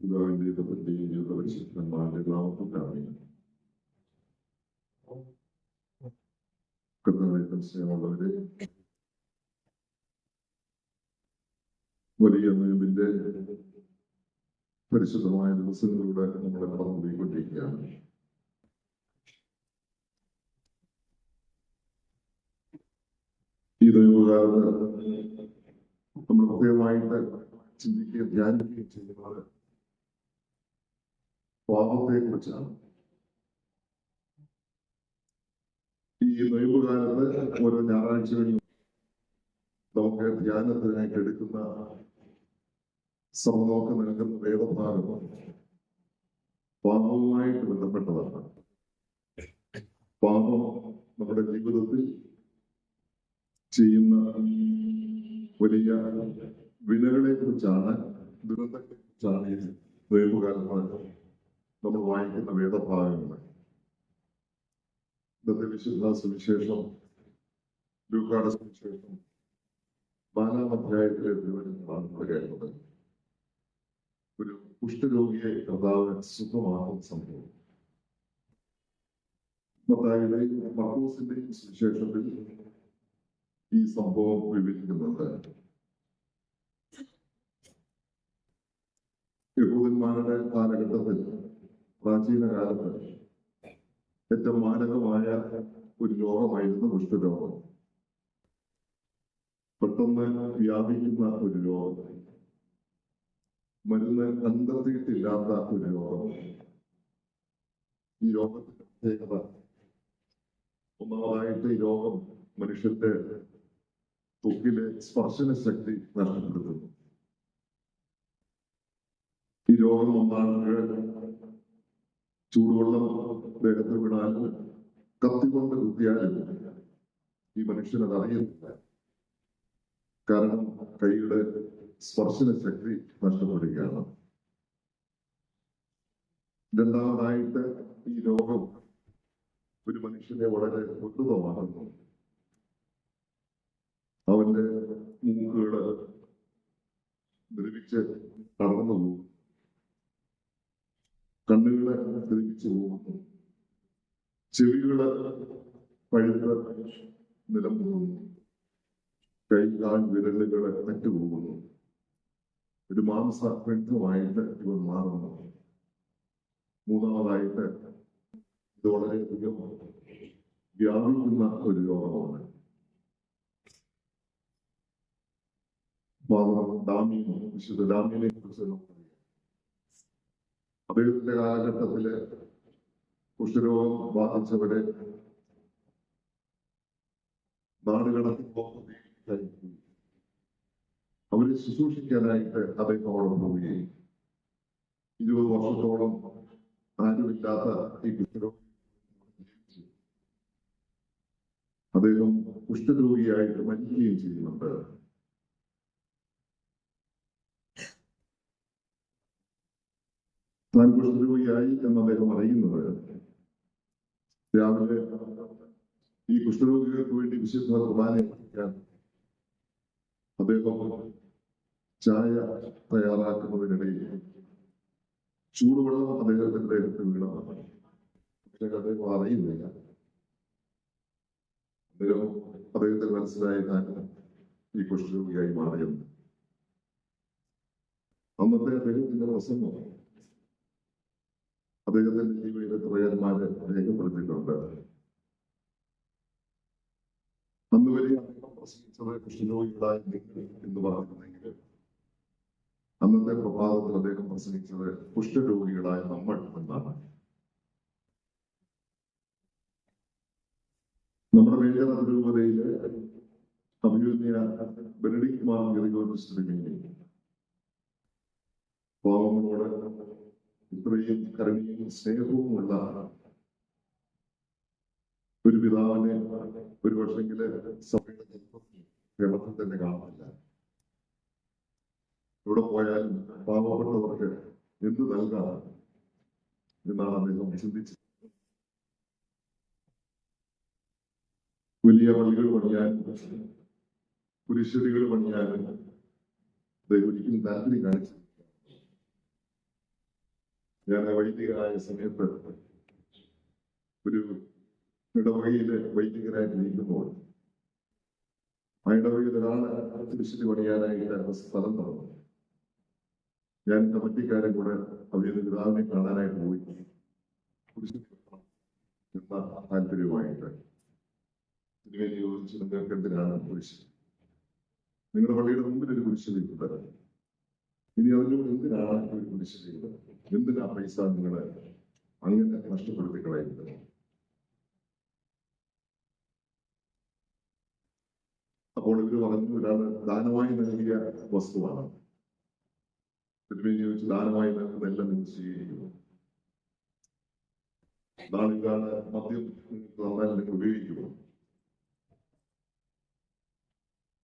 പിതാവിന്റെ പുത്രന്റെയും ജീവിതപരിശുദ്ധന്മാരുടെ നാമത്തിലാണ് കർത്താവിന്റെ സ്നേഹമുള്ളവരെ വലിയ നോയമ്പിന്റെ പരിശുദ്ധമായ ദിവസങ്ങളിലൂടെ കടന്നു കടന്നുപോയിക്കൊണ്ടിരിക്കുകയാണ് ഈ ദൈവകാലത്ത് നമ്മൾ പ്രത്യേകമായിട്ട് ചിന്തിക്കുകയും ധ്യാനിക്കുകയും ചെയ്യുന്നത് പാപത്തെ കുറിച്ചാണ്. ഈ നോയമ്പുകാലത്ത് ഓരോ ഞായറാഴ്ചകളിലും നമുക്ക് ധ്യാനത്തിനായിട്ട് എടുക്കുന്ന സമനോക്ക് നൽകുന്ന വേദഭാഗം പാപവുമായിട്ട് ബന്ധപ്പെട്ടതാണ്. പാപം നമ്മുടെ ജീവിതത്തിൽ ചെയ്യുന്ന വലിയ വിനകളെ കുറിച്ചാണ് ദുരന്തങ്ങളെ കുറിച്ചാണ് ഈ നോയമ്പുകാലത്ത് നമ്മൾ വായിക്കുന്ന വേദഭാഗങ്ങൾ ഇന്നത്തെ വിശുദ്ധ സുവിശേഷം ലൂക്കാട് സുവിശേഷം നാലാം അധ്യായത്തിലെ വിവരങ്ങളാണ് നമ്മൾ കേട്ടത് ഒരു കുഷ്ഠരോഗിയെ കർത്താവ് സുഖമാകുന്ന സംഭവം മത്തായിയുടെയും മർക്കോസിന്റെയും സുവിശേഷത്തിൽ ഈ സംഭവം വിവരിക്കുന്നുണ്ട് യഹൂദന്മാരുടെ കാലഘട്ടത്തിൽ പ്രാചീന കാലത്ത് ഏറ്റവും മാരകമായ ഒരു രോഗമായിരുന്നു കുഷ്ഠരോഗം പെട്ടെന്ന് വ്യാപിക്കുന്ന ഒരു രോഗം മരുന്ന് കണ്ടെത്തിയിട്ടില്ലാത്ത ഒരു രോഗം ഈ രോഗത്തിന്റെ പ്രത്യേകത ഒന്നാമതായിട്ട് ഈ രോഗം മനുഷ്യന്റെ തൊക്കിലെ സ്പർശന ശക്തി നഷ്ടപ്പെടുത്തുന്നു. ഈ രോഗം ഒന്നാണെങ്കിൽ ചൂടുവെള്ളം ദേഹത്ത് വിടാനും കത്തിക്കൊണ്ട് കുത്തിയാലും ഈ മനുഷ്യൻ അത് അറിയുന്നില്ല. കാരണം കൈയുടെ സ്പർശന ശക്തി നഷ്ടപ്പെടുകയാണ്. രണ്ടാമതായിട്ട് ഈ രോഗം ഒരു മനുഷ്യനെ വളരെ ഉന്നതമാകുന്നു അവന്റെ മൂക്കുകൾ ദ്രവിച്ച് കടന്നു പോകും കണ്ണുകളെ ദ്രവിച്ചു പോകുന്നു ചെവികൾ പഴുത്ത് നിലമ്പുന്നു കൈ കാൽ വിരലുകൾ തെറ്റുപോകുന്നു ഒരു മാംസ പെണ്ണുമായിട്ട് ഇവർ മാറുന്നു. മൂന്നാമതായിട്ട് ഇത് വളരെയധികം വ്യാപിക്കുന്ന ഒരു രോഗമാണ്. ഡാമിയും വിശുദ്ധ ഡാമിനെ കുറിച്ച് നമുക്കറിയാം. അദ്ദേഹത്തിന്റെ കാലഘട്ടത്തിൽ കുഷ്ഠരോഗം ബാധിച്ചവരെ നാടുകടത്തി അവരെ ശുശ്രൂഷിക്കാനായിട്ട് അദ്ദേഹം പോവുകയും ഇരുപത് വർഷത്തോളം ആരുമില്ലാത്ത ഈ കുഷ്ഠരോഗം അദ്ദേഹം കുഷ്ഠരോഗിയായിട്ട് മരിക്കുകയും ചെയ്യുന്നുണ്ട്. താൻ കുഷ്ഠരോഗിയായി എന്ന് അദ്ദേഹം അറിയുന്നത് രാവിലെ ഈ കുഷ്ഠരോഗികൾക്ക് വേണ്ടി വിശുദ്ധ കുർബാന എത്തിക്കാൻ അദ്ദേഹം ചായ തയ്യാറാക്കുന്നതിനിടയിൽ ചൂടുവെള്ളം അദ്ദേഹത്തിന്റെ ദേഹത്ത് വീണതാണ്. പക്ഷെ അദ്ദേഹം അറിയുന്നില്ല. അദ്ദേഹം അദ്ദേഹത്തിന് മനസ്സിലായി താൻ ഈ കുഷ്ഠരോഗിയായി മാറിയെന്ന്. അന്നത്തെ അദ്ദേഹത്തിന്റെ പ്രസംഗം അദ്ദേഹത്തിന്റെ ജീവിതത്തിലെ ത്രയന്മാരെ രേഖപ്പെടുത്തിയിട്ടുണ്ട്. അന്ന് വലിയ പ്രസംഗിച്ചത് കൃഷ്ണരോഗികളായ എന്ന് പറഞ്ഞിരുന്നെങ്കിൽ അന്നത്തെ പ്രഭാതത്തിൽ അദ്ദേഹം പ്രസംഗിച്ചത് കുഷ്ഠരോഗികളായ നമ്മൾ എന്നാണ് നമ്മുടെ മേഖല രൂപതയിൽ അഭിയുന്യ ബെനഡിക് മാർ ഗറിഗോറിസ് തിരുമേനി ഇത്രയും കരുണയും സ്നേഹവുമുള്ള ഒരു പിതാവിനെ ഒരു പക്ഷെങ്കിൽ സഭയുടെ കേരളത്തിൽ തന്നെ കാണുന്നില്ല. എവിടെ പോയാലും പാവപ്പെട്ടവർക്ക് എന്ത് നൽകാം എന്നാണ് അദ്ദേഹം ചിന്തിച്ചത്. വലിയ പള്ളികൾ പണിയാനും കുരിശടികൾ പണിയാനും അദ്ദേഹം ഒരിക്കലും താല്പര്യം കാണിച്ചു ഞാൻ വൈദികനായ സമയത്ത് ഒരു ഇടവകയിലെ വൈദികനായിട്ട് ഇരിക്കുമ്പോൾ ആ ഇടവകയിൽ ഒരാൾ കുരിശിന് പണിയാനായിട്ട് സ്ഥലം തന്നു ഞാൻ കമ്മിറ്റിക്കാരെ കൂടെ അവരുടെ പിതാവിനെ കാണാനായിട്ട് പോയി. എന്ന താല്പര്യവുമായിട്ട്. തിരുവേലി ചോദിച്ചു നിങ്ങൾക്ക് എന്തിനാണ് കുരിശ് നിങ്ങളുടെ പള്ളിയുടെ മുമ്പിൽ ഒരു കുരിശ് നിൽക്കുന്നത് ഇനി അതിലൂടെ എന്തിനാണ് ഒരു കുരിശ് ചെയ്യുന്നത് എന്തിനാ പൈസ നിങ്ങൾ അങ്ങനെ നഷ്ടപ്പെടുത്തി കളയുന്നത് അപ്പോൾ പറഞ്ഞു ഒരാൾ ദാനമായി നൽകിയ വസ്തുവാണ്. ചോദിച്ചു ദാനമായി നൽകുന്നതെല്ലാം നിങ്ങൾ സ്വീകരിക്കുന്നു നാളിതാണ് മദ്യം തന്നാൽ നിങ്ങൾ ഉപയോഗിക്കുമോ?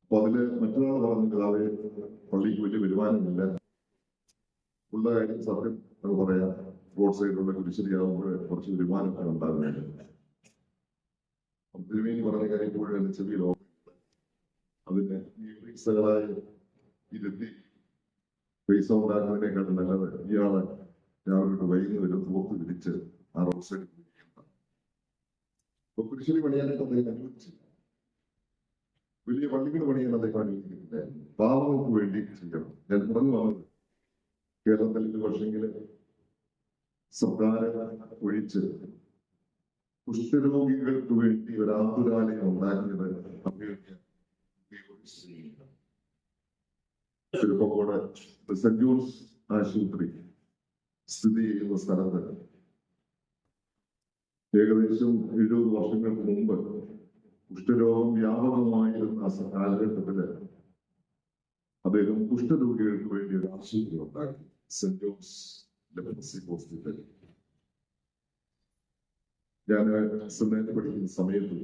അപ്പൊ അതിൽ മറ്റൊരാൾ പറഞ്ഞു പിതാവേ പള്ളിക്ക് വലിയ വരുമാനമില്ല. ഉള്ള കാര്യം സത്യം അത് പറയാം റോഡ് സൈഡിലുള്ള കുരിശരിയാകുമ്പോൾ കുറച്ച് വരുമാനമൊക്കെ ഉണ്ടാകുന്നുണ്ട്. തിരുമേനി പറഞ്ഞ കാര്യം ഇപ്പോഴും ചെവിയിൽ ഓർമ്മയുണ്ട് അതിന് ഈ പൈസകളായി ഇരുത്തി പൈസ ഉണ്ടാക്കുന്നതിനേക്കാൾ നല്ലത് ഇയാൾ രാവിലെ വൈകുന്നേരം തോക്ക് വിരിച്ച് ആ റോഡ് സൈഡിൽ ഇരിക്കണം. അപ്പൊ കുരിശരി പണിയാനായിട്ട് അദ്ദേഹം വലിയ പള്ളികൾ പണിയാൻ അദ്ദേഹം അനുവദിക്കുന്നില്ല പാവങ്ങൾക്ക് വേണ്ടി ചെയ്യണം. ഞാൻ പറഞ്ഞു കേരളത്തിൽ വർഷമെങ്കിൽ സർക്കാർ ഒഴിച്ച് കുഷ്ഠരോഗികൾക്ക് വേണ്ടി ഒരു ആതുരാലയം ഉണ്ടാക്കിയത് ചെറുപ്പക്കോട് സെന്റ് ജോൺസ് ആശുപത്രി സ്ഥിതി ചെയ്യുന്ന സ്ഥലത്ത് ഏകദേശം എഴുപത് വർഷങ്ങൾക്ക് മുമ്പ് കുഷ്ഠരോഗം വ്യാപകമായിരുന്ന കാലഘട്ടത്തിൽ അദ്ദേഹം കുഷ്ഠരോഗികൾക്ക് വേണ്ടി ഒരു ആശുപത്രി ഉണ്ടാക്കി. സെന്റ് ജോൺസ് ലെപ്രസി ഹോസ്പിറ്റൽ ഞാൻ സെമിനാരിൽ പഠിക്കുന്ന സമയത്ത്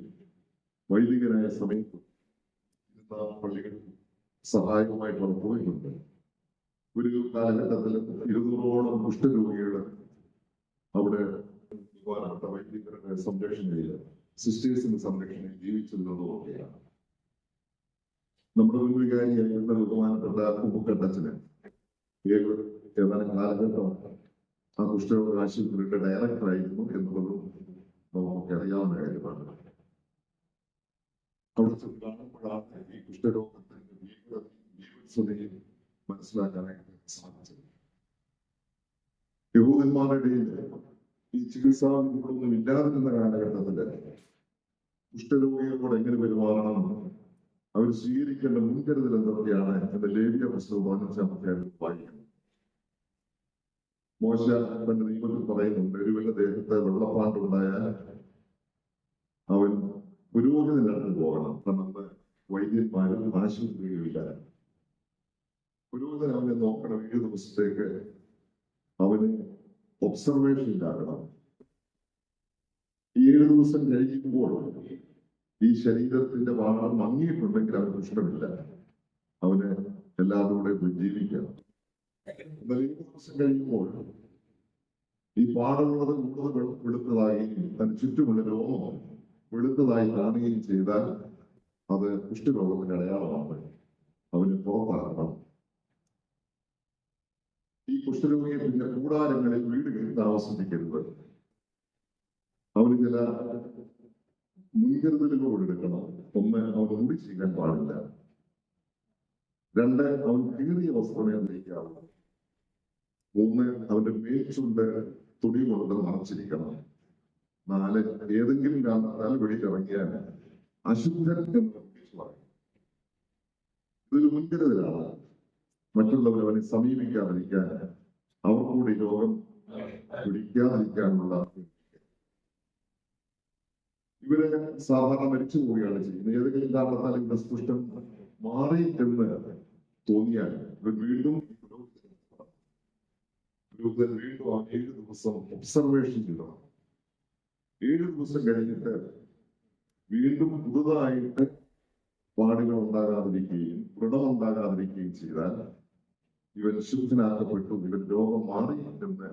വൈദികനായ സമയത്ത് പള്ളികളിൽ സഹായകമായിട്ട് അവർ ഒരു കാലഘട്ടത്തിൽ ഇരുന്നൂറോളം കുഷ്ഠരോഗികളെ അവിടെ ബഹുമാനപ്പെട്ട വൈദികരുടെ സംരക്ഷണയിൽ സിസ്റ്റേഴ്സിന്റെ സംരക്ഷണയിൽ ജീവിച്ചിരുന്നതുമൊക്കെയാണ് നമ്മുടെ മുൻവികാരിയായിരുന്ന ബഹുമാനപ്പെട്ട ഉപ്പുക്കട്ടച്ചന് ഏക- ഏതാനും കാലഘട്ടമാണ് ആ കുഷ്ഠരോഗ ആശുപത്രിയുടെ ഡയറക്ടറായിരുന്നു എന്നുള്ളതും നമുക്ക് അറിയാവുന്ന കാര്യമാണ്. അവിടെ കാണുമ്പോഴാണ് ഈ കുഷ്ഠരോഗത്തിന്റെ മനസ്സിലാക്കാനായിട്ട് സാധിച്ചത്. യഹൂദന്മാരുടെ ഈ ചികിത്സാ വിധികളൊന്നും ഇല്ലാതിരുന്ന കാലഘട്ടത്തിൽ കുഷ്ഠരോഗികളോട് എങ്ങനെ പെരുമാറണം? അവർ സ്വീകരിക്കേണ്ട മുൻകരുതൽ എന്തൊക്കെയാണ്? എന്ന് ലേവിയ പുസ്തകം പതിനഞ്ചാമത്തെ വായിക്കണം. മോശ തന്റെ നിയമത്തിൽ പറയുന്നുണ്ട്. ഒരുവന്റെ ദേഹത്ത് വെള്ളപ്പാണ്ടുണ്ടായാൽ അവൻ പുരോഹിതനടുത്ത് പോകണം. നമ്മുടെ വൈദ്യന്മാരും ആശുപത്രികളില്ല പുരോഹിതൻ അവനെ നോക്കണം. ഏഴ് ദിവസത്തേക്ക് അവന് ഒബ്സർവേഷനിലാകണം ഈ ഏഴ് ദിവസം കഴിയുമ്പോൾ ഈ ശരീരത്തിന്റെ ഭാഗം മങ്ങിയിട്ടുണ്ടെങ്കിൽ അവന് പ്രശ്നമില്ല അവന് എല്ലാവരും കൂടെ ജീവിക്കണം. ഏഴ് ദിവസം കഴിയുമ്പോൾ ഈ പാടുള്ളത് കൂടുതൽ വെളുത്തതായി അതിന് ചുറ്റുമുള്ള രോമം വെളുത്തതായി കാണുകയും ചെയ്താൽ അത് കുഷ്ഠരോഗത്തിന്റെ അടയാളമാണ് അവന് പുറത്താക്കണം. ഈ കുഷ്ഠരോഗിയെ പിന്നെ കൂടാരങ്ങളിൽ വീടുകളിൽ താമസിപ്പിക്കരുത്. അവന് ചില മുൻകരുതലുകളോട് എടുക്കണം. ഒന്ന് അവൻ മുടി ചെയ്യാൻ പാടില്ല. രണ്ട് അവൻ കീറിയ വസ്ത്രമേ ധരിക്കാവൂ. മൂന്ന് അവന്റെ മേൽച്ചുണ്ട് തുണി കൊണ്ട് മറച്ചിരിക്കണം. നാല് ഏതെങ്കിലും കാരണത്താൽ വെളിയിലിറങ്ങിയാൽ അശുദ്ധൻ എന്ന് ഇതൊരു മുൻകരുതലാണ്. മറ്റുള്ളവർ അവനെ സമീപിക്കാതിരിക്കാൻ അവർ കൂടി രോഗം പിടിക്കാതിരിക്കാനുള്ള ഇവർ സാധാരണ മരിച്ചു പോവുകയാണ് ചെയ്യുന്നത്. ഏതെങ്കിലും കാരണത്താൽ ഇവരുടെ സ്പുഷ്ടം മാറി എന്ന് തോന്നിയാൽ ഇവർ വീണ്ടും. പുരോഹിതൻ വീണ്ടും ആ ഏഴ് ദിവസം ഒബ്സർവേഷൻ ചെയ്തതാണ് ഏഴ് ദിവസം കഴിഞ്ഞിട്ട് വീണ്ടും പുതുതായിട്ട് പാടുകൾ ഉണ്ടാകാതിരിക്കുകയും വ്രണം ഉണ്ടാകാതിരിക്കുകയും ചെയ്താൽ ഇവൻ ശുദ്ധനാക്കപ്പെട്ടു ഇവൻ രോഗം മാറി എന്ന്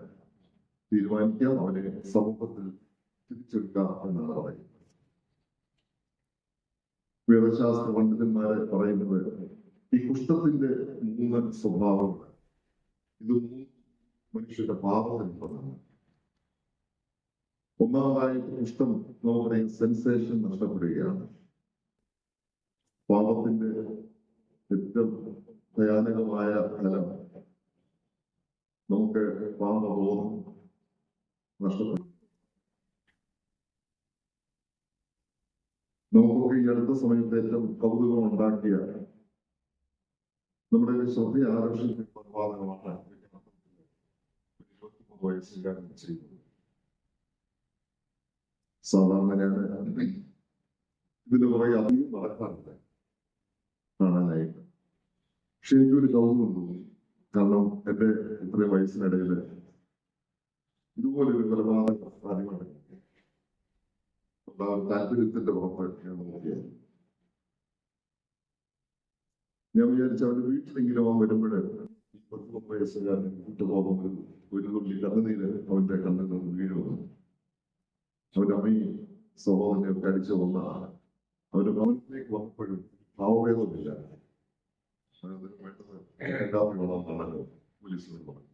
തീരുമാനിക്കാം അവനെ സമൂഹത്തിൽ തിരിച്ചെടുക്കാം എന്നാണ് പറയുന്നത്. വേദശാസ്ത്ര പണ്ഡിതന്മാരെ പറയുന്നത് ഈ കുഷ്ഠത്തിന്റെ മൂന്ന് സ്വഭാവങ്ങൾ ഇത് മൂന്ന് മനുഷ്യന്റെ പാപം പ്രധാനം ഒന്നാമതായി ഇഷ്ടം നമുക്കറിയാം സെൻസേഷൻ നഷ്ടപ്പെടുകയാണ് പാപത്തിന്റെ ഏറ്റവും ഭയാനകമായ ഫലം നമുക്ക് പാപബോധം നഷ്ടപ്പെടും നമുക്കൊക്കെ ഈ അടുത്ത സമയത്ത് ഏറ്റവും കൗതുകം ഉണ്ടാക്കിയ നമ്മുടെ ശ്രദ്ധ ആകർഷിക്കുന്ന കൊലപാതകമാണ് നടക്കാറില്ല കാണാനായിട്ട് പക്ഷെ എനിക്കൊരു കാരണം എന്റെ വയസ്സിനിടയിൽ ഇതുപോലൊരു കൊലപാതകം താല്പര്യത്തിന്റെ പുറത്ത് ഞാൻ വിചാരിച്ച അവന്റെ വീട്ടിലെങ്കിലും അവൻ വരുമ്പോഴേ ഈ പത്തൊമ്പത് വയസ്സുകാരൻ വിട്ടുപോകും ഒരു ഒരു തുള്ളി കണ്ണുനീര് അവന്റെ കണ്ണിൽ നിന്ന് വീഴുന്നു അവന്റെ അമ്മയും സഹോദരനെ കടിച്ചു കൊന്നതാണ് അവന്റെ ഭവനത്തിലേക്ക് വന്നപ്പോഴും ഭാവഭേദമില്ല പറഞ്ഞത്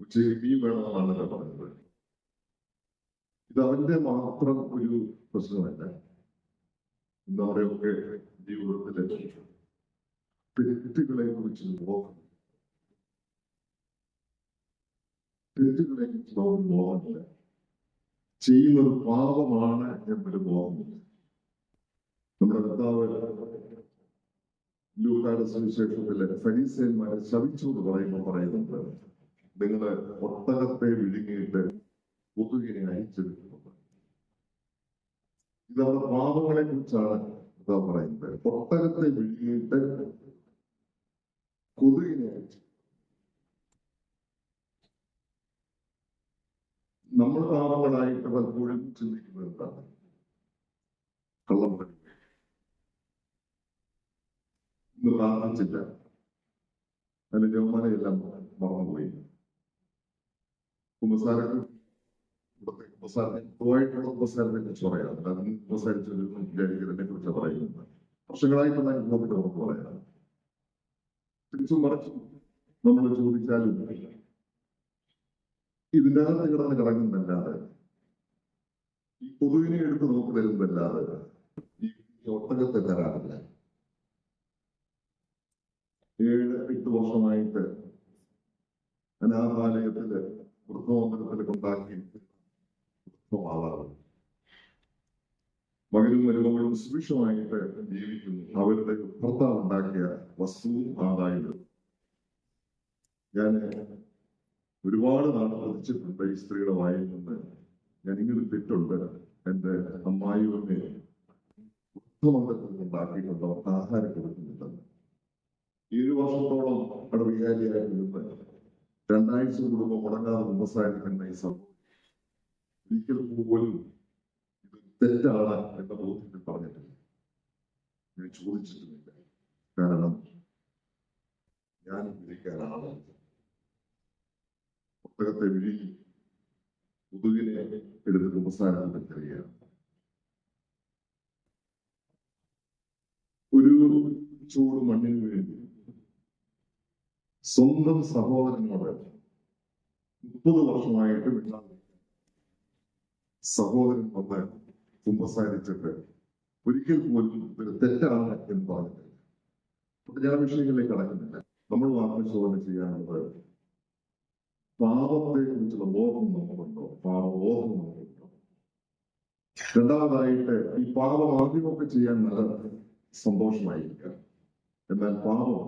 ഉച്ചയ്ക്ക് മീൻ വേണമെന്നാണല്ലോ പറഞ്ഞത്. ഇത് അവന്റെ മാത്രം ഒരു പ്രശ്നമല്ല. ഇന്നവിടെയൊക്കെ ജീവിതത്തിലെ തെറ്റുകളെ കുറിച്ച് ബോധം തെറ്റുകളെ നമുക്ക് ബോധമില്ല ചെയ്യുന്നത് പാപമാണ് എന്നൊരു ബോധമില്ല. നമ്മുടെ കർത്താവ് ലൂക്കാട് സുവിശേഷത്തിൽ ഫരീസന്മാരെ ശവിച്ചു പറയുമ്പോൾ പറയുന്നുണ്ട് നിങ്ങൾ ഒട്ടകത്തെ വിഴുങ്ങിയിട്ട് കൊതുകിനെ അയച്ചെടുക്കുന്നുണ്ട് ഇത് അവരുടെ പാപങ്ങളെ കുറിച്ചാണ് കർത്താവ് പറയുന്നത്. ഒട്ടകത്തെ വിഴുങ്ങിയിട്ട് കൊതുകിനെ അയച്ചു നമ്മൾ പാവങ്ങളായിട്ട് പലപ്പോഴും ചിന്തിക്കുന്നത് എന്താണ് കള്ളം പ്രാർത്ഥിച്ചില്ല അതിന്റെ ജോമാനയെല്ലാം മറന്നുപോയി. കുമ്പസാരത്തിൽ ഇവിടുത്തെ കുമ്പസാരത്തെ കുമ്പസാരത്തെ കുറിച്ച് പറയാം. അല്ലാതെ കുമ്പസാരിച്ചൊരു വിചാരിക്കുന്നതിനെ കുറിച്ച് പറയുന്നത് വർഷങ്ങളായിട്ടുള്ള അനുഭവത്തെ നമുക്ക് പറയാം. തിരിച്ചും മറിച്ചും നമ്മൾ ചോദിച്ചാലും ഇതിന്റെ അകത്ത് കിടന്ന് കിടങ്ങുന്നല്ലാതെ ഈ പൊതുവിനെ എടുത്ത് നോക്കി തരുന്നതല്ലാതെ ഈ ഒട്ടകത്തെ തരാറില്ല. ഏഴ് എട്ട് വർഷമായിട്ട് അനാഥാലയത്തിൽ വൃദ്ധമന്ദിരത്തിൽ കൊണ്ടാക്കി വൃദ്ധമാതാവ്. മകനും മരുമകളും സുഭിക്ഷമായിട്ട് ജീവിക്കുന്നു. അവരുടെ ഭർത്താവ് ഉണ്ടാക്കിയ വസ്തുവും ആദായവും ഞാൻ ഒരുപാട് നാൾ പഠിച്ചിട്ടുണ്ട് ഈ സ്ത്രീയുടെ വായിൽ നിന്ന്. ഞാൻ ഇങ്ങനെ തെറ്റുണ്ട്. അമ്മായിയമ്മയെ വൃദ്ധമന്ദിരത്തിൽ ഉണ്ടാക്കിയിട്ടുണ്ട്. അവർക്ക് ആഹാരം കൊടുക്കുന്നുണ്ടെന്ന് ഏഴു വർഷത്തോളം അവിടെ വികാരിയായിട്ട് നിന്ന് രണ്ടാഴ്ച കൂടുമ്പോൾ മുടങ്ങാതെ വ്യവസായിക്കുന്ന ഈ സംഭവം. ഒരിക്കൽ പോലും ഇത് തെറ്റാണ് എന്ന ബോധ്യത്തിൽ പറഞ്ഞിട്ടില്ല. ഞാൻ ചോദിച്ചിട്ടുമില്ല. കാരണം ഞാൻ വിധിക്കാനാണ് പുസ്തകത്തെ വിഴുങ്ങി കൊതുകിനെ എടുത്ത് കുമ്പസാരത്തിൽ കഴിയുകയാണ് ഒരു ചൂട് മണ്ണിന് വേണ്ടി സ്വന്തം സഹോദരനോട് മുപ്പത് വർഷമായിട്ട് മിണ്ടാതെ സഹോദരൻ വന്ന് കുമ്പസാരിച്ചിട്ട് ഒരിക്കൽ പോലും ഒരു തെറ്റാണ് എന്ന് പറഞ്ഞിട്ടില്ല. ഞാൻ വിഷയങ്ങളിലേക്ക് അടങ്ങുന്നില്ല നമ്മൾ ആത്മശോധന ചെയ്യാനുള്ളത് പാപത്തെ കുറിച്ചുള്ള ബോധം നമുക്കുണ്ടോ? പാപബോധം നമുക്കുണ്ടോ? രണ്ടാമതായിട്ട് ഈ പാപം ആദ്യമൊക്കെ ചെയ്യാൻ നല്ല സന്തോഷമായിരിക്കാം എന്നാൽ പാപം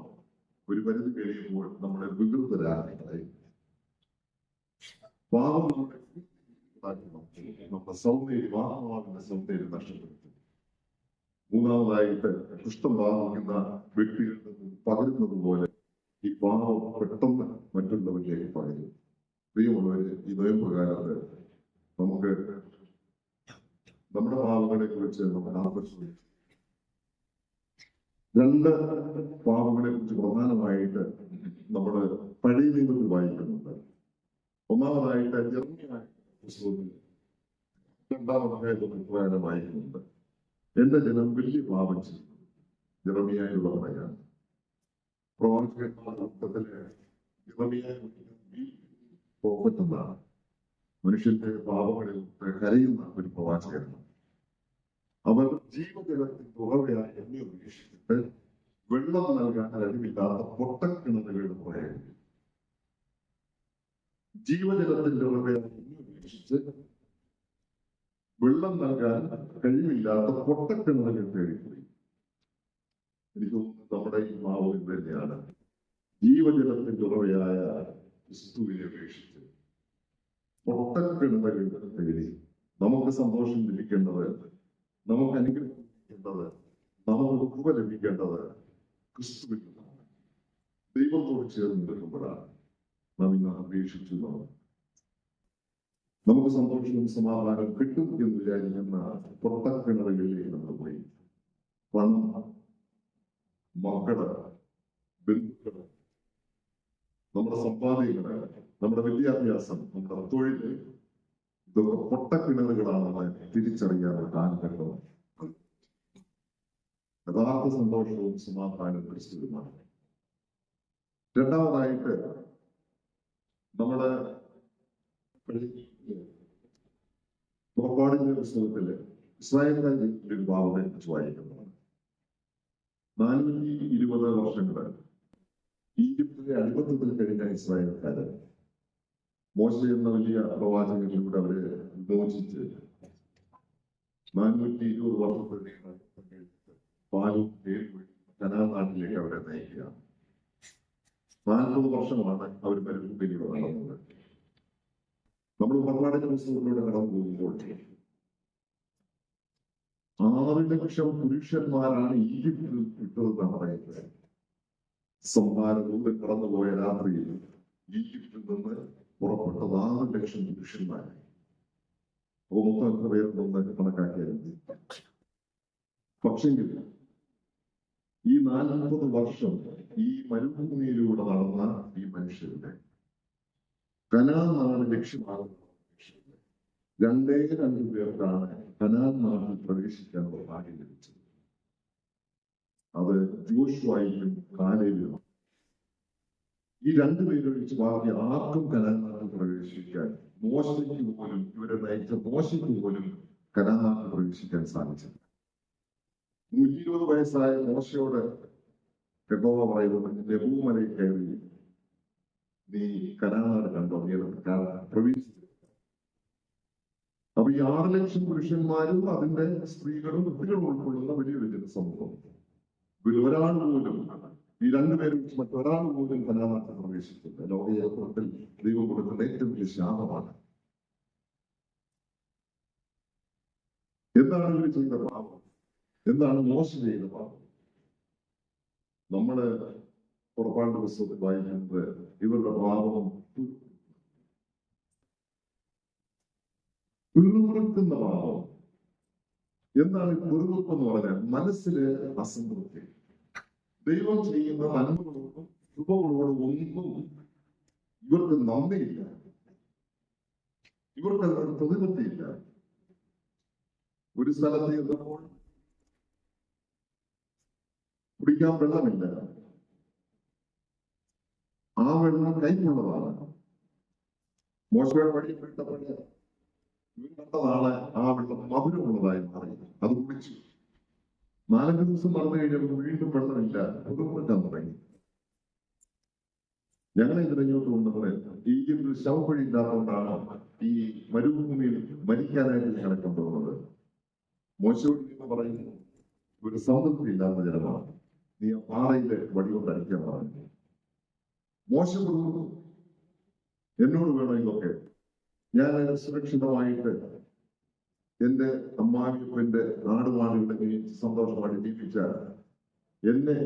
ഒരു പരിധി കഴിയുമ്പോൾ നമ്മളെ വികൃതരായി പാപം നമ്മളെ നമ്മുടെ സൗന്ദര്യം ആത്മാവിന്റെ സൗന്ദര്യം നഷ്ടപ്പെടുത്തും. മൂന്നാമതായിട്ട് ഇഷ്ടം ബാധിക്കുന്ന വ്യക്തികളിൽ നിന്ന് പകരുന്നത് പോലെ ഈ പാവം പെട്ടെന്ന് മറ്റുള്ളവരിലേക്ക് പകരും പ്രിയമുള്ളവര് ഈ നോയമ്പുകാലത്ത് നമുക്ക് നമ്മുടെ പാപങ്ങളെ കുറിച്ച് നമുക്ക് ആകർഷിക്കും രണ്ട് പാപങ്ങളെ കുറിച്ച് പ്രധാനമായിട്ട് നമ്മൾ പഴയ നിയമത്തിൽ വായിക്കുന്നുണ്ട്. ഒന്നാമതായിട്ട് രണ്ടാമതായിട്ട് വായിക്കുന്നുണ്ട്. എന്റെ ജനം വലിയ പാപം ചെയ്തു. ജർമ്മിയായുള്ള പറയാണ് പ്രോഫറ്റ് മനുഷ്യന്റെ പാപങ്ങളിൽ കരയുന്ന ഒരു പ്രവാചകനാണ് അവർ ജീവജലത്തിൽ ഉറവയായി എന്നെ ഉപേക്ഷിച്ചിട്ട് വെള്ളം നൽകാൻ അറിവില്ലാത്ത പൊട്ടക്കിണറുകളുടെ പുറകെ ജീവജലത്തിന്റെ ഉറവയായി എന്നെ ഉപേക്ഷിച്ച് വെള്ളം നൽകാൻ കഴിവില്ലാത്ത പൊട്ടക്കിണറുകൾ തേടിപ്പോയി എനിക്ക് തോന്നുന്നു നമ്മുടെ ഈ ജീവജലത്തിന്റെ ഉറവയായ ക്രിസ്തുവിനെ ഉപേക്ഷിച്ച് പൊട്ടക്കിണറുകൾ തേടി നമുക്ക് സന്തോഷം ലഭിക്കേണ്ടത് നമുക്ക് അനുഗ്രഹം ലഭിക്കേണ്ടത് നമുക്ക് കൃപ ലഭിക്കേണ്ടത് ക്രിസ്തുവിൽ നിന്നാണ് ദൈവത്തോട് ചേർന്ന് നിൽക്കുമ്പോഴാണ് നാം ഇന്ന് അപേക്ഷിച്ചു നമുക്ക് സന്തോഷവും സമാധാനം കിട്ടും എന്ന് വിചാരിക്കുന്ന പൊട്ടക്കിണറുകളിലേക്ക് നമ്മൾ പോയി. പണം മക്കൾ നമ്മുടെ സമ്പാദ്യങ്ങൾ നമ്മുടെ വിദ്യാഭ്യാസം നമ്മുടെ തൊഴിൽ ഇതൊക്കെ പൊട്ടക്കിണറുകളാണെന്ന് തിരിച്ചറിയാനുള്ള കാലഘട്ടം. യഥാർത്ഥ സന്തോഷവും സമാധാനവും ക്രിസ്തുവിനുമാണ് രണ്ടാമതായിട്ട് നമ്മുടെ പുറപ്പാടിന്റെ പുസ്തകത്തിൽ ഇസ്രായേൽക്കാരുടെ ഒരു ഭാവത്തെ കുറിച്ച് വായിക്കുന്നതാണ് നാനൂറ്റി ഇരുപത് വർഷങ്ങൾ ഈജിപ്തിലെ അടിമത്തത്തിൽ കഴിഞ്ഞ ഇസ്രായേൽക്കാര് മോശ എന്ന വലിയ പ്രവാചകനിലൂടെ അവരെ വിമോചിച്ച് നാനൂറ്റി ഇരുപത് വർഷത്തിലേക്ക് പാലും അവരെ നയിക്കുക. നാൽപ്പത് വർഷമാണ് അവർ മരുഭൂമിയിലൂടെ നടന്നത് നമ്മൾ കർണാടക പുസ്തകത്തിലൂടെ കടന്നു പോകുമ്പോൾ ആറ് ലക്ഷം പുരുഷന്മാരാണ് ഈജിപ്തിൽ വിട്ടതെന്നാണ് പറയുന്നത്. സംഹാരദൂതൻ കടന്നുപോയ രാത്രിയിൽ ഈജിപ്തിൽ നിന്ന് പുറപ്പെട്ടത് ആറ് ലക്ഷം പുരുഷന്മാരെ അപ്പൊ മൊത്തം കണക്കാക്കിയായിരുന്നു. പക്ഷെങ്കിൽ ഈ നാൽപ്പത് വർഷം ഈ മരുഭൂമിയിലൂടെ നടന്ന ഈ മനുഷ്യരുടെ കനാൻ നാട് ലക്ഷ്യമാകുന്ന രണ്ടേ രണ്ടു പേർക്കാണ് കനാൻ നാട്ടിൽ പ്രവേശിക്കാനുള്ള ഭാഗ്യം ലഭിച്ചത്. അത് ജോഷുവായും കാനയിലും ഈ രണ്ടുപേരൊഴിച്ച് ബാക്കി ആർക്കും കനാൻ നാട്ടിൽ പ്രവേശിക്കാൻ മോശയ്ക്ക് പോലും ഇവരെ നയിച്ച മോശയ്ക്ക് പോലും കനാൻ നാട്ടിൽ പ്രവേശിക്കാൻ സാധിച്ചില്ല. നൂറ്റി ഇരുപത് വയസ്സായ മോശയോട് യഹോവ പറയുന്നത് ലഘുമലയിൽ കയറി നീ കനാനാട് കണ്ടോ പ്രവേശിച്ചു അപ്പൊ ഈ ആറ് ലക്ഷം പുരുഷന്മാരും അതിന്റെ സ്ത്രീകളും കുട്ടികളും ഉൾക്കൊള്ളുന്ന വലിയ ജനസമൂഹം. ഇതിൽ ഒരാൾ പോലും ഈ രണ്ടുപേരും മറ്റൊരാൾ പോലും കലാനാട്ടിൽ പ്രവേശിച്ചില്ല ലോകയാത്രത്തിൽ ദൈവം കൊടുക്കുന്ന ഏറ്റവും വലിയ ശാപമാണ്. എന്താണ് ഇവർ ചെയ്ത പാപം? എന്താണ് മോശം ചെയ്ത പാപം? നമ്മൾ പുറപ്പാട് പുസ്തകത്തിൽ വായിക്കുന്നത് ഇവരുടെ പാപം പിറുപിറുക്കുന്ന പാപം. എന്താണ് പിറുപിറുപ്പ് എന്ന് പറഞ്ഞാൽ മനസ്സിൽ അസംതൃപ്തി. ദൈവം ചെയ്യുന്ന നന്മകളോടും കൃപകളോടും ഒന്നും ഇവർക്ക് നന്ദിയില്ല ഇവർക്ക് പ്രതിബദ്ധിയില്ല ഒരു സ്ഥലത്ത് ചെന്നപ്പോൾ കുടിക്കാൻ വെള്ളമില്ല. ആ വെള്ളം കൈക്കുള്ളതാണ്. മോശയുടെ വഴി വിട്ടപ്പോൾ കണ്ടതാണ് ആ വെള്ളം മധുരമുള്ളതായി മാറി അത് കുടിച്ചു. നാലഞ്ച് ദിവസം മറന്നു കഴിഞ്ഞപ്പോൾ വീണ്ടും വെള്ളമില്ല. പുതുമുറുക്കാൻ തുടങ്ങി ഞങ്ങളെ ഇതിനോട്ട് കൊണ്ടുവന്നത് ഈജിപ്തിൽ ശവപ്പഴി ഇല്ലാത്തതുകൊണ്ടാണ് ഈ മരുഭൂമിയിൽ മരിക്കാനായിട്ട് ഞങ്ങളെ കൊണ്ടുപോകുന്നത് മോശം എന്ന് പറയുന്നു. ഒരു സ്വാതന്ത്ര്യം ഇല്ലാത്ത ജനമാണ്. നീ ആ പാറയിലെ വടി കൊണ്ട് അടിക്കാൻ പറഞ്ഞു മോശം എന്നോട് വേണം ഇതൊക്കെ. ഞാൻ സുരക്ഷിതമായിട്ട് എന്റെ അമ്മാവിയപ്പന്റെ നാടുവാടുകളെ സന്തോഷമായിട്ട് ജീവിച്ച എന്നെ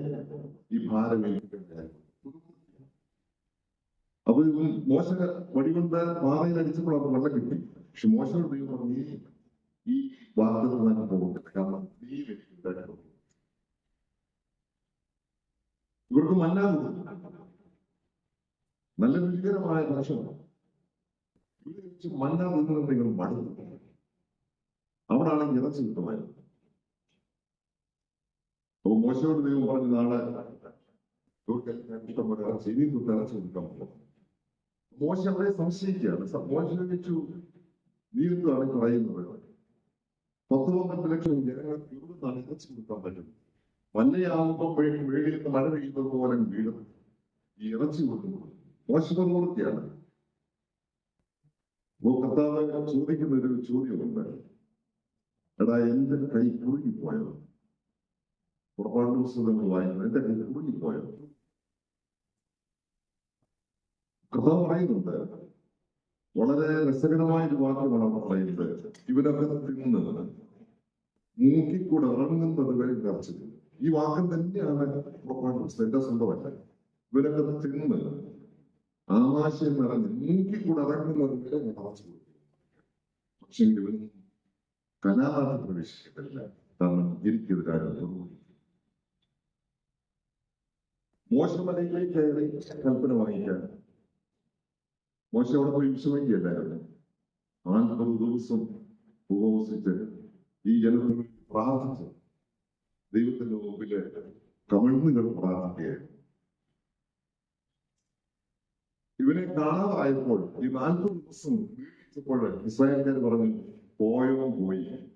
ഈ ഭാരം അപ്പൊ മോശ വടികൊണ്ട് പാറയിൽ അടിച്ചപ്പോൾ അവർക്ക് വെള്ളം കിട്ടി. പക്ഷെ മോശം ദൈവം പറഞ്ഞു ഈ വാർത്തകൾ തന്നെ പോകുന്നില്ല കാരണം നീ എനിക്ക് ഇവർക്ക് മല്ലാതെ നല്ല രുചികരമായ ഭക്ഷണം മന്ന നിന്നത് നിങ്ങൾ അവിടാണ് ഇറച്ചി കിട്ടുമായിരുന്നു അപ്പൊ മോശയോട് ദൈവം പറഞ്ഞ നാളെ ഇറച്ചി കൊടുക്കാൻ പോകും. മോശ അവരെ സംശയിക്കുകയാണ്. സ- വെച്ചു നീന്താണ് പത്ത് പന്ത്രണ്ട് ലക്ഷം ജനങ്ങൾ ഇവിടുന്നാണ് ഇറച്ചി കിട്ടാൻ പറ്റും മഞ്ഞയാകുമ്പോൾ മേളിൽ നിന്ന് മഴ പെയ്യുന്നത് പോലെ വീഴും ഈ ഇറച്ചി കൊടുക്കുന്നു മോശപൂർവത്തിയാണ് കർത്താവ് ചോദിക്കുന്ന ഒരു ചോദ്യമുണ്ട്. എടാ എന്റെ കൈ കുറുകിപ്പോയോ? പുറപ്പാട് പുസ്തകങ്ങൾ വായിക്കുന്നത് എന്റെ കൈ കുറുകിപ്പോയോ? കർത്താവ് പറയുന്നുണ്ട് വളരെ രസകരമായ ഒരു അവിടെ പറയുന്നത്. ഇവരൊക്കെ തിന്ന് മൂക്കിക്കൂടെ ഇറങ്ങുന്നത് വരെ കർച്ചത് ഈ വാക്യം തന്നെയാണ് പുറപ്പാട് പുസ്തകം. എന്റെ സ്വന്തമല്ല. ഇവരൊക്കെ തിന്ന് ആമാശയം നടന്ന് മൂക്കിക്കൂടെ അടച്ചു കൊടുത്തു പക്ഷെ ഇവൻ കലാപാത്രം പ്രവേശിക്കത്തില്ല കാരണം എനിക്കെതിരായ മോശമലയിലേക്ക് കയറി കൽപ്പന വാങ്ങിക്കാൻ. മോശം അവിടെ പോയി വിശ്രമിക്കുകയല്ലായിരുന്നു നാൽപ്പത് ദിവസം ഉപവസിച്ച് ഈ ജനങ്ങൾ പ്രാർത്ഥിച്ച് ദൈവത്തിന്റെ മുമ്പിൽ കമിഴ്ന്നുകൾ പ്രാർത്ഥിക്കുകയായിരുന്നു. ഇവനെ കാണാതായപ്പോൾ ഈ നാൽപ്പത് ദിവസം വീട്ടിച്ചപ്പോൾ ഇസ്രായേൽക്കാർ പറഞ്ഞു പോയോ പോയി.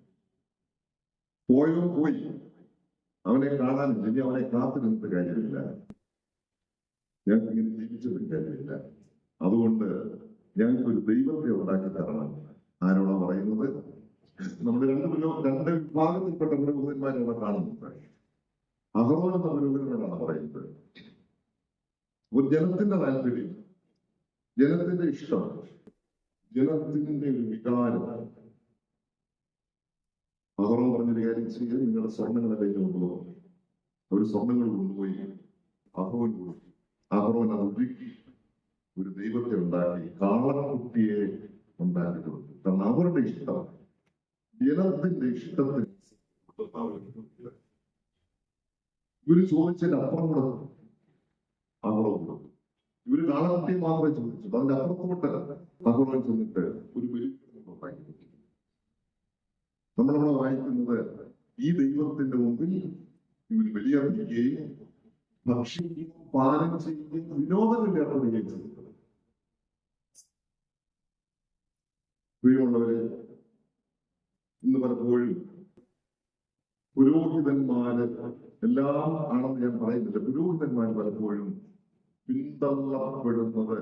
പോയോ പോയി. അവനെ കാണാൻ ഇനി അവനെ കാത്തിരുന്നിട്ട് കാര്യമില്ല. ഞങ്ങൾക്ക് ഇങ്ങനെ ജീവിച്ചിട്ട് കാര്യമില്ല. അതുകൊണ്ട് ഞങ്ങൾക്ക് ഒരു ദൈവത്തെ ഉണ്ടാക്കി തരണം. ആരോടാ പറയുന്നത്? നമ്മൾ രണ്ട് രണ്ട് വിഭാഗത്തിൽപ്പെട്ട പുരോഹിതന്മാരെ അവിടെ കാണുന്നുണ്ട് അഹറോൻ എന്ന പുരോഹിതനോടാണ് പറയുന്നത്. ഒരു ജനത്തിന്റെ താല്പര്യം ജനത്തിന്റെ ഇഷ്ടം ജനത്തിന്റെ ഒരു വികാരം. അഹറോൻ പറഞ്ഞൊരു കാര്യം ചെയ്യുക. നിങ്ങളുടെ സ്വർണങ്ങളെ എന്തെങ്കിലും കൊണ്ടുപോകും ഒരു സ്വർണങ്ങൾ കൊണ്ടുപോയി അഹോൻ കൊടുത്തു. അഹറോൻ അത് ഒരുക്കി ഒരു ദൈവത്തെ ഉണ്ടാക്കി കാളക്കുട്ടിയെ ഉണ്ടാക്കി കൊടുത്തു. കാരണം അവരുടെ ഇഷ്ടം. ജനത്തിന്റെ ഇഷ്ടത്തിന് ഒരു ചോദിച്ചതിന് അപ്പുറം കൂടെ കൊടുത്തു ഇവർ നാളത്തെ മാത്രമേ ചോദിച്ചു. അതിന്റെ അപ്പുറത്തോട്ട് അഹറോൻ ചെന്നിട്ട് ഒരു. നമ്മളവിടെ വായിക്കുന്നത് ഈ ദൈവത്തിന്റെ മുമ്പിൽ ഇവർ ബലിയർപ്പിക്കുകയും ഭക്ഷിക്കുകയും പാനം ചെയ്യുകയും വിനോദങ്ങളിൽ ഏർപ്പെടുകയും ചെയ്തു ഇന്ന് പലപ്പോഴും പുരോഹിതന്മാര് എല്ലാം ആണെന്ന് ഞാൻ പറയുന്നില്ല. പുരോഹിതന്മാർ പലപ്പോഴും പിന്തള്ളപ്പെടുന്നത്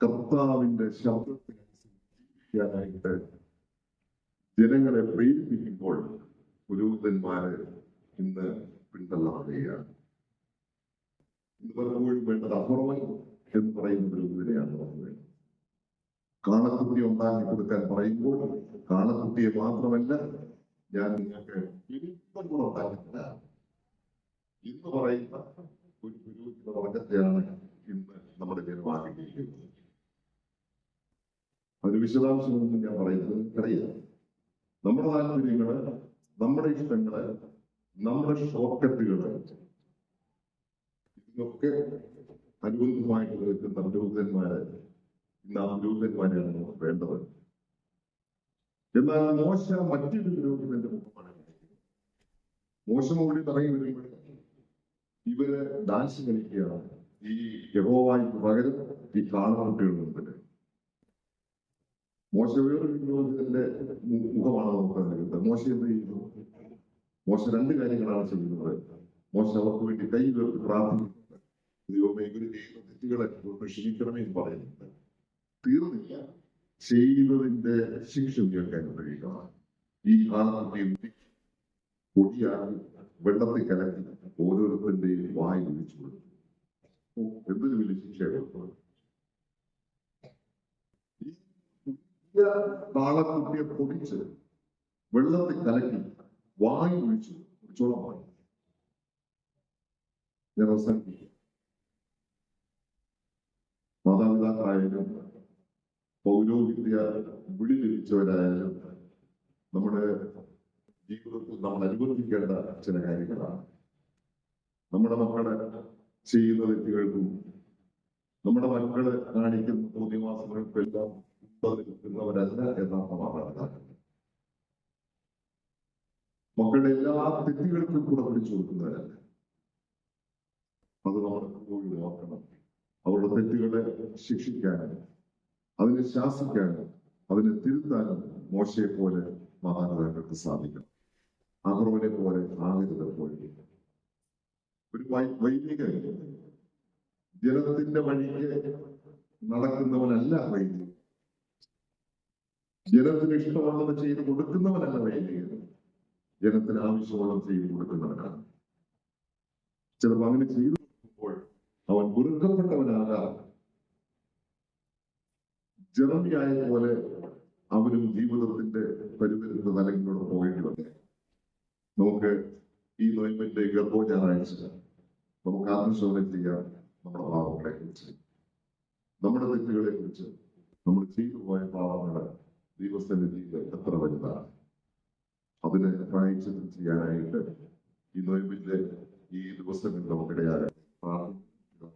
കർത്താവിന്റെ ശബ്ദത്തിനായിട്ട് ജനങ്ങളെ പ്രേരിപ്പിക്കുമ്പോൾ പുരോഹിതന്മാര് ഇന്ന് പിന്തള്ളപ്പെടുകയാണ്. പലപ്പോഴും വേണ്ടത് അഹറോൻ എന്ന് പറയുന്ന പുരോഹിതനെയാണ് വേണ്ടത് കാളക്കുട്ടി ഉണ്ടാക്കി കൊടുക്കാൻ പറയുമ്പോൾ കാളക്കുട്ടിയെ മാത്രമല്ല ഞാൻ നിങ്ങൾക്ക് ഇനിപ്പം കൂടെ ഉണ്ടാക്കില്ല എന്ന് പറയുന്ന ഒരു പുരോഹിത വർഗത്തെയാണ് നമ്മുടെ ആഗ്രഹിക്കുന്നത് അതിന് വിശദാംശങ്ങളൊന്നും ഞാൻ പറയുന്നത് കിടയില്ല നമ്മുടെ താല്പര്യങ്ങൾ നമ്മുടെ ഇഷ്ടങ്ങൾ നമ്മുടെ ഷോക്കറ്റുകൾ ഇതിനൊക്കെ അനുബന്ധമായിട്ട് നിൽക്കുന്ന പുരോഹിതന്മാര് ഇന്ന് ആ നമുക്ക് വേണ്ടത്. എന്നാൽ മോശ മറ്റൊരു പുരോഹിതന്റെ മുഖമാണ്. കാണിക്കുന്നത്. മോശ മുകളിൽ ഇറങ്ങി വരുമ്പോൾ ഇവർ ഡാൻസ് കളിക്കുകയാണ്. ഈ യഹോവായ്ക്ക് പകരം ഈ മുമ്പിൽ മോശ മു- മുഖമാണ് നമുക്ക് നൽകുന്നത്. മോശ എന്ത് ചെയ്യുന്നു? മോശ രണ്ട് കാര്യങ്ങളാണ് ചെയ്യുന്നത്. മോശ അവർക്ക് വേണ്ടി കൈ ഉയർത്തി പ്രാർത്ഥിക്കുന്നുണ്ട്. ദൈവമേ തെറ്റുകളെ ക്ഷമിക്കണമേ എന്ന് പറയുന്നുണ്ട്. തീർന്നില്ല. ചെയ്യുന്നതിന്റെ ശിക്ഷ ഉയർക്കാൻ കഴിയുക ഈ കാലത്തെ പൊടിയായി വെള്ളത്തിൽ കലക്കി ഓരോരുത്തരുടെയും വായി വിളിച്ചു കൊടുത്തു ഓ, എന്തൊരു വലിയ ശിക്ഷയാണ് ഈ പുതിയ കാളക്കുട്ടിയെ പൊടിച്ച് വെള്ളത്തിൽ കലക്കി വായി ഒഴിച്ചു കുടിച്ചോളം വായി ഞാൻ അവസാനിപ്പിക്കുക മാതാപിതാക്കളായാലും പൗരോഹിത്യ വിളി ലഭിച്ചവരായാലും നമ്മുടെ ജീവിതത്തിൽ നമ്മൾ അനുബന്ധിക്കേണ്ട ചില കാര്യങ്ങളാണ്. നമ്മുടെ മക്കളെ ചെയ്യുന്ന വ്യക്തികൾക്കും നമ്മുടെ മക്കൾ കാണിക്കുന്ന തോന്നിവാസങ്ങൾക്കും എല്ലാം നിൽക്കുന്നവരല്ല എന്നാണ് സമാധാനം മക്കളുടെ എല്ലാ തെറ്റുകൾക്കും കൂടെ പിടിച്ചു കൊടുക്കുന്നവരല്ല. അത് നമ്മൾ ഓർക്കണം. അവരുടെ തെറ്റുകളെ ശിക്ഷിക്കാനും അതിനെ ശാസിക്കാനും അതിനെ തിരുത്താനും മോശയെ പോലെ മഹാനതാക്കൾക്ക് സാധിക്കണം. അഹ്റോനെ പോലെ ആകരുത് പോലെ ഒരു വൈദികൻ. ജനത്തിന്റെ വഴിക്ക് നടക്കുന്നവനല്ല വൈദികൻ. ജനത്തിന് ഇഷ്ടമുള്ളത് ചെയ്ത് കൊടുക്കുന്നവനല്ല വൈദികൻ. ജനത്തിന് ആവശ്യമുള്ളത് ചെയ്ത് കൊടുക്കുന്നവനാണ്. ചിലപ്പോൾ അങ്ങനെ ചെയ്തു കൊടുക്കുമ്പോൾ അവൻ വെറുക്കപ്പെട്ടവനാകാം ജെറമിയായ പോലെ അവനും ജീവിതത്തിന്റെ പരിവരുന്ന തലങ്ങളിലൂടെ പോകേണ്ടി വന്നേ. നമുക്ക് ഈ നോയമ്പിന്റെ ഗർഭോ ഞായറാഴ്ച നമുക്ക് ആത്മശോധന ചെയ്യാം നമ്മുടെ പാവങ്ങളെ കുറിച്ച് നമ്മുടെ തെറ്റുകളെ കുറിച്ച് നമ്മൾ ചെയ്തു പോയ പാവങ്ങളെ ദൈവസന്നിധിയിൽ എത്ര വലുതാണ്. അതിനെ പ്രായച്ചിത്തം ചെയ്യാനായിട്ട് ഈ നോയമ്പിന്റെ ഈ ദിവസങ്ങളിൽ നമുക്കിടയായ പ്രാർത്ഥന